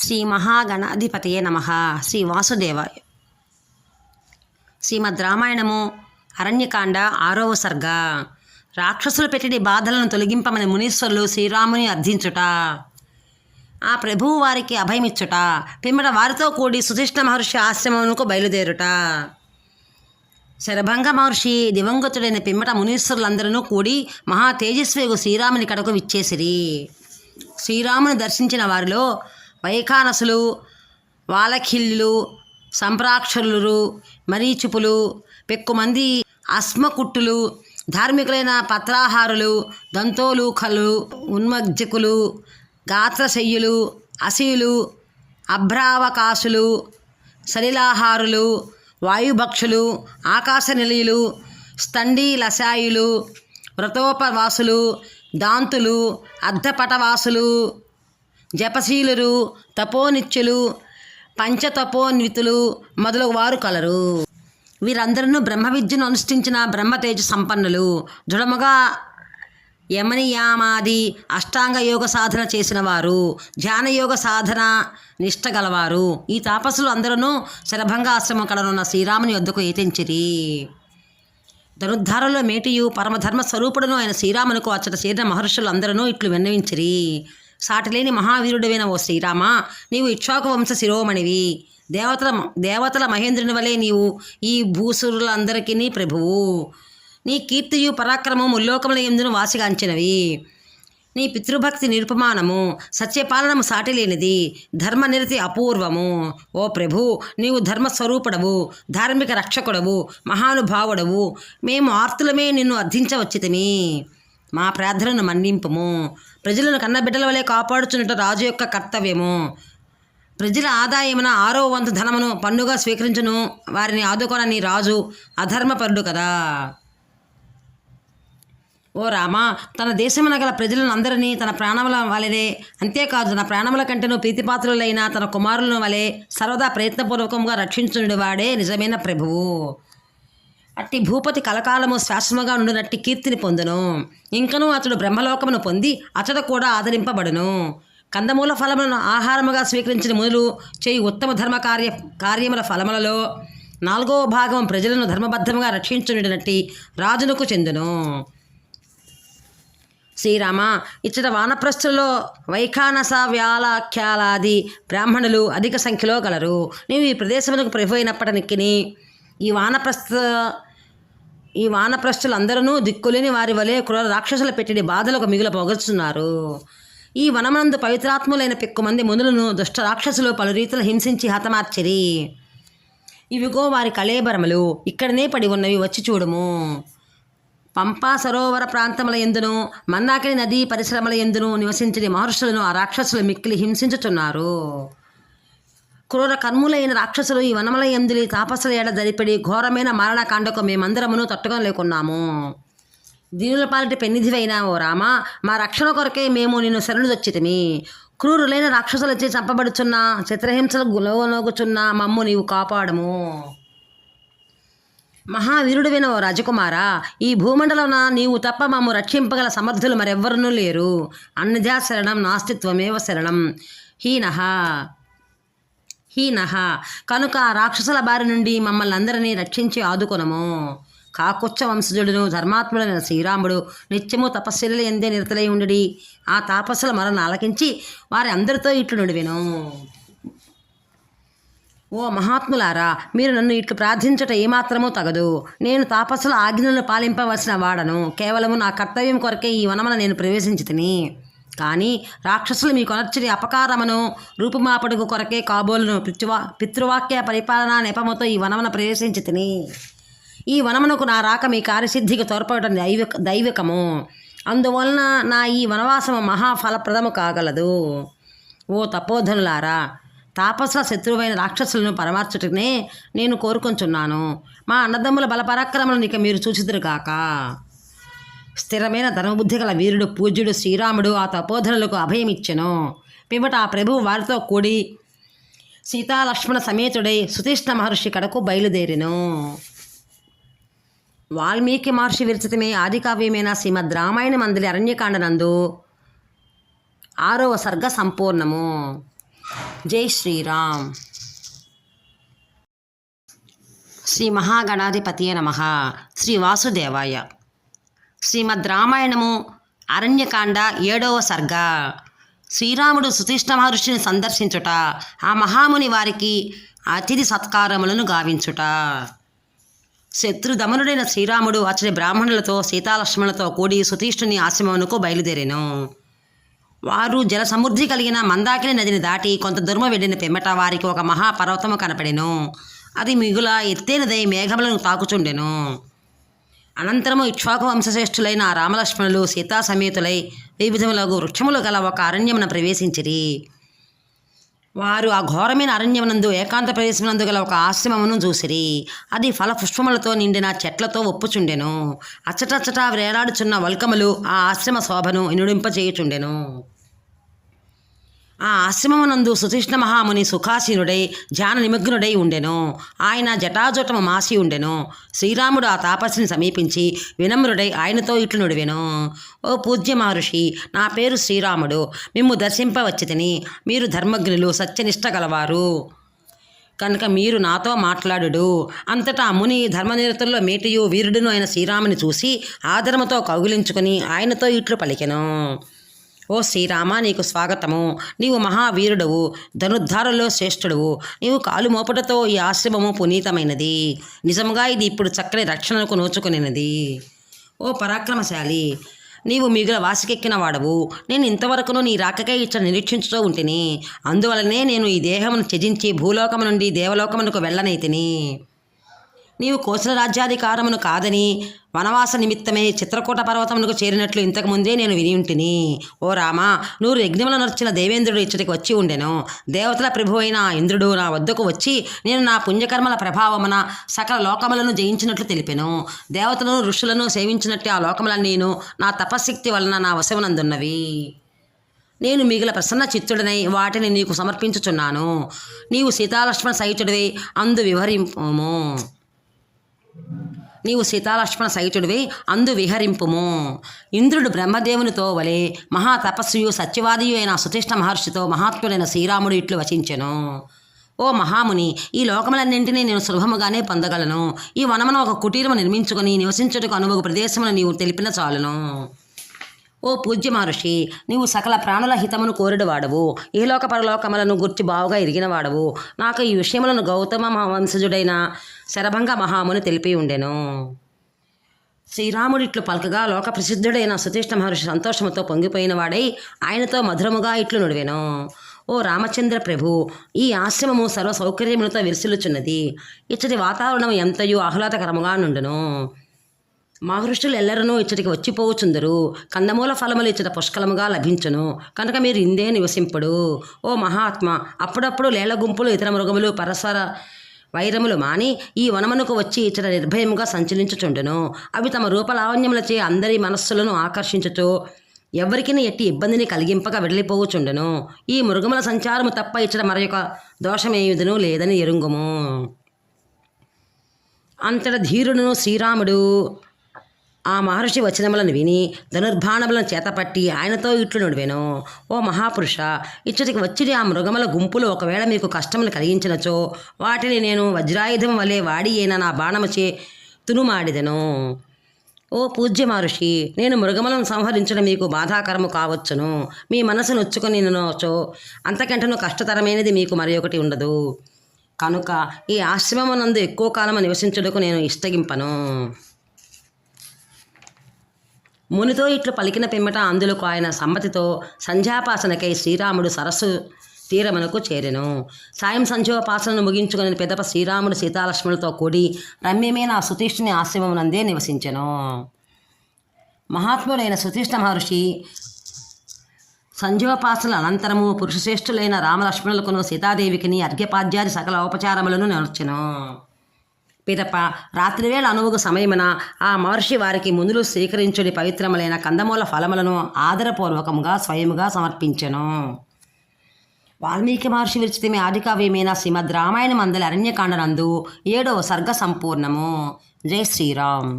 శ్రీ మహాగణాధిపతయే నమ. శ్రీ వాసుదేవాయ. శ్రీమద్ రామాయణము అరణ్యకాండ ఆరవ సర్గ. రాక్షసులు పెట్టిన బాధలను తొలగింపమని మునీశ్వరులు శ్రీరాముని అర్థించుట. ఆ ప్రభువు వారికి అభయమిచ్చుట. పిమ్మట వారితో కూడి సుశిష్ణ మహర్షి ఆశ్రమమునకు బయలుదేరుట. శరభంగ మహర్షి దివంగతుడైన పిమ్మట మునీశ్వరులందరూ కూడి మహా తేజస్వేగు శ్రీరాముని కడకు విచ్చేసిరి. శ్రీరాముని దర్శించిన వారిలో వైఖానసులు వాలఖిల్లులు సంప్రాక్షరులు మరీచుపులు పెక్కుమంది అస్మకుట్టులు ధార్మికులైన పత్రాహారులు దంతోలూఖలు ఉన్మజ్జకులు గాత్రశయ్యులు అసీలు అభ్రావకాశులు సలిలాహారులు వాయుభక్షులు ఆకాశ నిలయులు స్తండీ లశాయులు వ్రతోపవాసులు దాంతులు అర్ధపటవాసులు జపశీలురు తపోనిత్యులు పంచతపోన్వితులు మొదలగు వారు కలరు. వీరందరూ బ్రహ్మ విద్యను అనుష్ఠించిన బ్రహ్మతేజ సంపన్నులు. దృఢముగా యమనియామాది అష్టాంగ యోగ సాధన చేసిన వారు ధ్యానయోగ సాధన నిష్ట గలవారు. ఈ తాపసులు అందరూ శరభంగ ఆశ్రమం కడనున్న శ్రీరాముని వద్దకు ఏతించిరి. ధనుద్ధారలో మేటియు పరమధర్మ స్వరూపుడును ఆయన శ్రీరామునకు అచ్చట చేరిన మహర్షులు అందరూ ఇట్లు విన్నవించిరి. సాటిలేని మహావీరుడైన ఓ శ్రీరామ నీవు ఇక్ష్వాకు వంశ శిరోమణివి. దేవతల దేవతల మహేంద్రుని వలె నీవు ఈ భూసురులందరికీ ప్రభువు. నీ కీర్తియు పరాక్రమము ముల్లోకముల ఎందును వాసిగాంచినవి నీ పితృభక్తి నిరుపమానము సత్యపాలనము సాటిలేనిది ధర్మనిరతి అపూర్వము. ఓ ప్రభు నీవు ధర్మస్వరూపుడవు ధార్మిక రక్షకుడవు మహానుభావుడవు. మేము ఆర్తులమే నిన్ను అర్థించవచ్చితిమి. మా ప్రార్థనను మన్నింపము. ప్రజలను కన్నబిడ్డల వలె కాపాడుచున్నట్టు రాజు యొక్క కర్తవ్యము. ప్రజల ఆదాయమున ఆరో వంతు ధనమును పన్నుగా స్వీకరించును. వారిని ఆదుకొనని రాజు అధర్మపరుడు కదా. ఓ రామా తన దేశమున గల ప్రజలను అందరినీ తన ప్రాణముల వలనే అంతేకాదు తన ప్రాణముల కంటేనూ ప్రీతిపాత్రులైన తన కుమారులను వలె సర్వదా ప్రయత్నపూర్వకంగా రక్షించుడు వాడే నిజమైన ప్రభువు. అట్టి భూపతి కలకాలము శాశ్వతముగా ఉండునట్టి కీర్తిని పొందును. ఇంకనూ అతడు బ్రహ్మలోకమును పొంది అతడు కూడా ఆదరింపబడును. కందమూల ఫలములను ఆహారముగా స్వీకరించిన మునులు చేయి ఉత్తమ ధర్మ కార్య కార్యముల ఫలములలో నాలుగవ భాగం ప్రజలను ధర్మబద్ధముగా రక్షించుండినట్టి రాజునకు చెందును. శ్రీరామ ఇచ్చట వానప్రస్థులలో వైఖానస వ్యాలాఖ్యాలాది బ్రాహ్మణులు అధిక సంఖ్యలో గలరు. నీవు ఈ ప్రదేశమునకు ప్రభు అయినప్పటికీ ఈ వానప్రస్థ ఈ వానప్రస్థులందరూ దిక్కులేని వారి వలె క్రూర రాక్షసుల పెట్టిన బాధలకు మిగుల పొగల్చున్నారు ఈ వనమందు పవిత్రాత్ములైన పెక్కుమంది మునులను దుష్ట రాక్షసులు పలు రీతులు హింసించి హతమార్చిరి. ఇవిగో వారి కళేబరములు ఇక్కడనే పడి ఉన్నవి వచ్చి చూడుము. పంపా సరోవర ప్రాంతముల ఎందును మందాకిని నదీ పరిశ్రమల ఎందును నివసించని మహర్షులను ఆ రాక్షసులు మిక్కిలి హింసించుచున్నారు. క్రూర కర్ములైన రాక్షసులు ఈ వనమల ఎందులి తాపసుల ఏడ దరిపడి ఘోరమైన మరణకాండకు మేమందరమును తట్టుకోలేకున్నాము దీనుల పాలిటి పెన్నిధివైన ఓ రామ మా రక్షణ కొరకే మేము నిన్ను శరణుదొచ్చితిమి. క్రూరులైన రాక్షసులచే చంపబడుచున్న చిత్రహింసలకు గులవనోగుచున్న మమ్ము నీవు కాపాడము. మహావీరుడివైన ఓ రాజకుమారా ఈ భూమండలమున నీవు తప్ప మమ్ము రక్షింపగల సమర్థులు మరెవ్వరూ లేరు. అన్నజా శరణం నాస్తిత్వమేవ శరణం. హీనహ. హీనహ. కనుక ఆ రాక్షసుల బారి నుండి మమ్మల్ని అందరినీ రక్షించి ఆదుకొనము. కాకుచ్చ వంశజుడును ధర్మాత్ముడైన శ్రీరాముడు నిత్యము తపస్సులు ఎందే నిరతలై ఉండి ఆ తాపస్సుల మరణ ఆలకించి వారి అందరితో ఇట్లు నుడివెను. ఓ మహాత్ములారా మీరు నన్ను ఇట్లు ప్రార్థించట ఏమాత్రమూ తగదు. నేను తాపస్సుల ఆజ్ఞలను పాలింపవలసిన వాడను. కేవలము నా కర్తవ్యం కొరకే ఈ వనమన నేను ప్రవేశించి తిని కానీ రాక్షసులు మీ కొనర్చిని అపకారమును రూపుమాపడుగు కొరకే కాబోలును పితృవా పితృవాక్య పరిపాలనా నెపముతో ఈ వనమున ప్రవేశించి తిని. ఈ వనమునకు నా రాక మీ కార్యసిద్ధికి తోడ్పడటం దైవిక దైవికము. అందువలన నా ఈ వనవాసము మహాఫలప్రదము కాగలదు. ఓ తపోధనులారా తాపస శత్రువైన రాక్షసులను పరమార్చుటనే నేను కోరుకొంచున్నాను. మా అన్నదమ్ముల బలపరాక్రమలను ఇక మీరు చూచిదురుగాక స్థిరమైన ధర్మబుద్ధి గల వీరుడు పూజ్యుడు శ్రీరాముడు ఆ తపోధనులకు అభయమిచ్చెను. పిమ్మట ఆ ప్రభువు వారితో కూడి సీతాలక్ష్మణ సమేతుడై సుతీష్ణ మహర్షి కడకు బయలుదేరెను. వాల్మీకి మహర్షి విరచితమే ఆదికావ్యమైన శ్రీమద్ రామాయణ మందిరి అరణ్యకాండనందు ఆరవ సర్గ సంపూర్ణము. జై శ్రీరామ్. శ్రీ మహాగణాధిపతియే నమ. శ్రీ వాసుదేవాయ. శ్రీమద్ రామాయణము అరణ్యకాండ ఏడవ సర్గ. శ్రీరాముడు సుతీష్ణ మహర్షిని సందర్శించుట ఆ మహాముని వారికి అతిథి సత్కారములను గావించుట. శత్రుదమనుడైన శ్రీరాముడు అతడి బ్రాహ్మణులతో సీతాలక్ష్మణులతో కూడి సుతీష్ణుని ఆశ్రమమునకు బయలుదేరెను. వారు జల సమృద్ధి కలిగిన మందాకిని నదిని దాటి కొంత దూరము వెళ్ళిన పిమ్మట వారికి ఒక మహాపర్వతము కనపడెను. అది మిగుల ఎత్తైనదై మేఘములను తాకుచుండెను. అనంతరము ఇక్ష్వాకు వంశశ్రేష్ఠులైన రామలక్ష్మణులు సీతా సమేతులై వృక్షములు గల ఒక అరణ్యమున ప్రవేశించిరి. వారు ఆ ఘోరమైన అరణ్యమునందు ఏకాంత ప్రదేశమునందు గల ఒక ఆశ్రమమును చూసిరి. అది ఫలపుష్పములతో నిండిన చెట్లతో ఒప్పుచుండెను. అచ్చటచ్చట వేలాడుచున్న వల్కములు ఆ ఆశ్రమ శోభను ఇనుడింపచేయుచుండెను. ఆ ఆశ్రమమునందు సుతీష్ణ మహాముని సుఖాసీనుడై ధ్యాన నిమగ్నుడై ఉండెను. ఆయన జటాజుటము మాసి ఉండెను. శ్రీరాముడు ఆ తాపస్సుని సమీపించి వినమ్రుడై ఆయనతో ఇట్లు నుడివెను. ఓ పూజ్య మహర్షి నా పేరు శ్రీరాముడు. మిమ్ము దర్శింపవచ్చితిని. మీరు ధర్మజ్ఞులు సత్యనిష్ట గలవారు కనుక మీరు నాతో మాట్లాడుడు. అంతటా ముని ధర్మనిరతుల్లో మేటియు వీరుడును అయిన శ్రీరాముని చూసి ఆదరముతో కౌగిలించుకుని ఆయనతో ఇట్లు పలికెను. ఓ శ్రీరామ నీకు స్వాగతము. నీవు మహావీరుడవు ధనుద్ధారులో శ్రేష్ఠుడవు. నీవు కాలు మోపటతో ఈ ఆశ్రమము పునీతమైనది. నిజముగా ఇది ఇప్పుడు చక్కని రక్షణకు నోచుకునినది. ఓ పరాక్రమశాలి నీవు మిగుల వాసికెక్కిన వాడవు. నేను ఇంతవరకును నీ రాకకై ఇచ్చట నిరీక్షించుతూ ఉంటిని. అందువలనే నేను ఈ దేహమును త్యజించి భూలోకము నుండి దేవలోకమునకు వెళ్ళనైతిని. నీవు కోసల రాజ్యాధికారమును కాదని వనవాస నిమిత్తమే చిత్రకూట పర్వతమునకు చేరినట్లు ఇంతకుముందే నేను విని ఉంటిని. ఓ రామా నువ్వు యజ్ఞముల నర్చిన దేవేంద్రుడు ఇచ్చటికి వచ్చి ఉండెను. దేవతల ప్రభు అయిన ఇంద్రుడు నా వద్దకు వచ్చి నేను నా పుణ్యకర్మల ప్రభావమున సకల లోకములను జయించినట్లు తెలిపెను. దేవతలను ఋషులను సేవించినట్టు ఆ లోకములన్నీను నా తపశక్తి వలన నా వశమునందున్నవి. నేను మిగిలిన ప్రసన్న చిత్తుడనై వాటిని నీకు సమర్పించుచున్నాను. నీవు సీతాలక్ష్మణ సహితుడివై అందు వివరింపుము. నీవు సీతాలక్ష్మణ సహితుడివై అందు విహరింపుము. ఇంద్రుడు బ్రహ్మదేవునితో వలె మహా తపస్వియు సత్యవాదియు అయిన సుతిష్ట మహర్షితో మహాత్ముడైన శ్రీరాముడు ఇట్లు వచించెను. ఓ మహాముని ఈ లోకములన్నింటినీ నేను సులభముగానే పొందగలను. ఈ వనమున ఒక కుటీరము నిర్మించుకొని నివసించుటకు అనుభవ ప్రదేశమును నీవు తెలిపిన చాలును. ఓ పూజ్య మహర్షి నీవు సకల ప్రాణుల హితమును కోరిడు వాడవు ఈ లోక పరలోకములను గుర్చి బావుగా ఎరిగిన వాడవు నాకు ఈ విషయములను గౌతమ వంశజుడైన శరభంగ మహాముని తెలిపి ఉండెను. శ్రీరాముడిట్లు పలకగా లోక ప్రసిద్ధుడైన సుతీష్ణ మహర్షి సంతోషముతో పొంగిపోయిన వాడై ఆయనతో మధురముగా ఇట్లు నుడివెను. ఓ రామచంద్ర ప్రభు ఈ ఆశ్రమము సర్వ సౌకర్యములతో విరిసిల్లుచున్నది. ఇచ్చటి వాతావరణం ఎంతయో ఆహ్లాదకరముగా నుండును. మహర్షులు ఎల్లరనూ ఇచ్చటికి వచ్చిపోవుచుందరు. కందమూల ఫలములు ఇచ్చట పుష్కలముగా లభించును. కనుక మీరు ఇందే నివసింపుడు. ఓ మహాత్మ అప్పుడప్పుడు లేళ్ళ గుంపులు ఇతర మృగములు పరస్పర వైరములు మాని ఈ వనమునకు వచ్చి ఇచ్చట నిర్భయముగా సంచరించుచుండెను. అవి తమ రూపలావణ్యములచే అందరి మనస్సులను ఆకర్షించుతూ ఎవరికైనా ఎట్టి ఇబ్బందిని కలిగింపక వెళ్ళిపోవచుండును ఈ మృగముల సంచారము తప్ప ఇచ్చట మరొక దోషమేయుదును లేదని ఎరుంగుము. అంతట ధీరుడును శ్రీరాముడు ఆ మహర్షి వచనములను విని ధనుర్బాణములను చేతపట్టి ఆయనతో ఇట్లు నుడివెను. ఓ మహాపురుష ఇచ్చటికి వచ్చిన ఆ మృగముల గుంపులు ఒకవేళ మీకు కష్టములు కలిగించినచో వాటిని నేను వజ్రాయుధం వలె వాడి అయిన నా బాణముచే తునుమాడిదను. ఓ పూజ్య మహర్షి నేను మృగములను సంహరించడం మీకు బాధాకరము కావచ్చును. మీ మనసు నొచ్చుకొని నొచ్చో అంతకంటను కష్టతరమైనది మీకు మరి ఒకటి ఉండదు. కనుక ఈ ఆశ్రమమునందు ఎక్కువ కాలం నివసించుటకు నేను ఇష్టగింపను. మునితో ఇట్లు పలికిన పిమ్మట అందులకు ఆయన సమ్మతితో సంధ్యాపాసనకై శ్రీరాముడు సరస్సు తీరమునకు చేరెను. సాయం సంధ్యోపాసనను ముగించుకుని పెదప శ్రీరాముడు సీతాలక్ష్మణులతో కూడి రమ్యమైన ఆ సుతీష్ణుని ఆశ్రమమునందే నివసించెను. మహాత్ముడైన సుతీష్ణ మహర్షి సంధ్యోపాసనల అనంతరము పురుషశ్రేష్ఠులైన రామలక్ష్మణులకును సీతాదేవికిని అర్ఘ్యపాద్యాది సకల ఉపచారములను నర్చెను. పిదప రాత్రివేళ అనువుగు సమయమున ఆ మహర్షి వారికి ముందులు స్వీకరించుడి పవిత్రములైన కందమూల ఫలములను ఆదరపూర్వకముగా స్వయముగా సమర్పించెను. వాల్మీకి మహర్షి విరచితమే ఆదికావ్యమైన శ్రీమద్ రామాయణ మందలి అరణ్యకాండనందు ఏడవ సర్గ సంపూర్ణము. జై శ్రీరామ్.